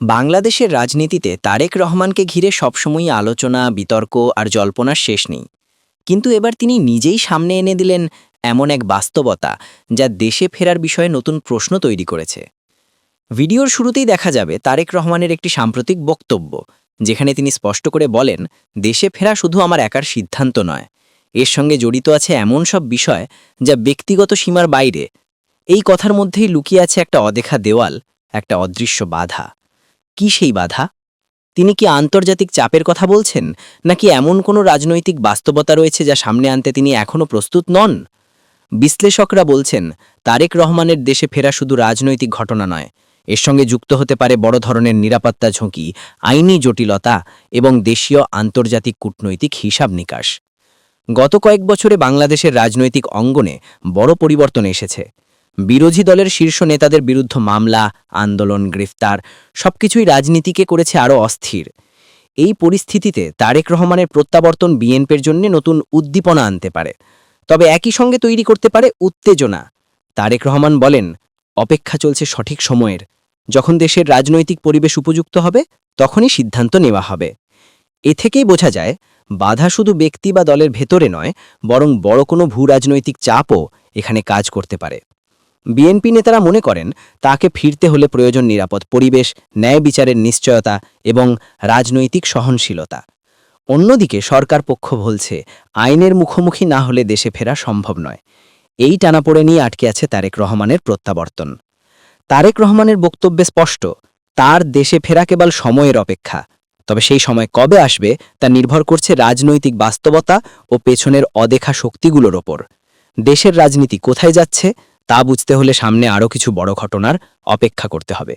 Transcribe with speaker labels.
Speaker 1: বাংলাদেশের রাজনীতিতে তারেক রহমানকে ঘিরে সবসময়ই আলোচনা, বিতর্ক আর জল্পনার শেষ নেই। কিন্তু এবার তিনি নিজেই সামনে এনে দিলেন এমন এক বাস্তবতা যা দেশে ফেরার বিষয়ে নতুন প্রশ্ন তৈরি করেছে। ভিডিওর শুরুতেই দেখা যাবে তারেক রহমানের একটি সাম্প্রতিক বক্তব্য, যেখানে তিনি স্পষ্ট করে বলেন, দেশে ফেরা শুধু আমার একার সিদ্ধান্ত নয়। এর সঙ্গে জড়িত আছে এমন সব বিষয় যা ব্যক্তিগত সীমার বাইরে। এই কথার মধ্যেই লুকিয়ে আছে একটা অদেখা দেওয়াল, একটা অদৃশ্য বাধা। কি সেই বাধা? তিনি কি আন্তর্জাতিক চাপের কথা বলছেন? নাকি এমন কোনো রাজনৈতিক বাস্তবতা রয়েছে যা সামনে আনতে তিনি এখনও প্রস্তুত নন? বিশ্লেষকরা বলছেন, তারেক রহমানের দেশে ফেরা শুধু রাজনৈতিক ঘটনা নয়। এর সঙ্গে যুক্ত হতে পারে বড় ধরনের নিরাপত্তা ঝুঁকি, আইনি জটিলতা এবং দেশীয় আন্তর্জাতিক কূটনৈতিক হিসাব নিকাশ। গত কয়েক বছরে বাংলাদেশের রাজনৈতিক অঙ্গনে বড় পরিবর্তন এসেছে। বিরোধী দলের শীর্ষ নেতাদের বিরুদ্ধে মামলা, আন্দোলন, গ্রেফতার, সবকিছুই রাজনীতিকে করেছে আরও অস্থির। এই পরিস্থিতিতে তারেক রহমানের প্রত্যাবর্তন বিএনপির জন্য নতুন উদ্দীপনা আনতে পারে। তবে একই সঙ্গে তৈরি করতে পারে উত্তেজনা। তারেক রহমান বলেন, অপেক্ষা চলছে সঠিক সময়ের। যখন দেশের রাজনৈতিক পরিবেশ উপযুক্ত হবে, তখনই সিদ্ধান্ত নেওয়া হবে। এ থেকেই বোঝা যায়, বাধা শুধু ব্যক্তি বা দলের ভেতরে নয়, বরং বড় কোনো ভূ রাজনৈতিক চাপও এখানে কাজ করতে পারে। বিএনপি নেতারা মনে করেন, তাকে ফিরতে হলে প্রয়োজন নিরাপদ পরিবেশ, ন্যায় বিচারের নিশ্চয়তা এবং রাজনৈতিক সহনশীলতা। অন্যদিকে সরকার পক্ষ বলছে, আইনের মুখোমুখি না হলে দেশে ফেরা সম্ভব নয়। এই টানাপোড়ে নিয়ে আটকে আছে তারেক রহমানের প্রত্যাবর্তন। তারেক রহমানের বক্তব্যে স্পষ্ট, তার দেশে ফেরা কেবল সময়ের অপেক্ষা। তবে সেই সময় কবে আসবে, তা নির্ভর করছে রাজনৈতিক বাস্তবতা ও পেছনের অদেখা শক্তিগুলোর ওপর। দেশের রাজনীতি কোথায় যাচ্ছে তা বুঝতে হলে সামনে আরও কিছু বড় ঘটনার অপেক্ষা করতে হবে।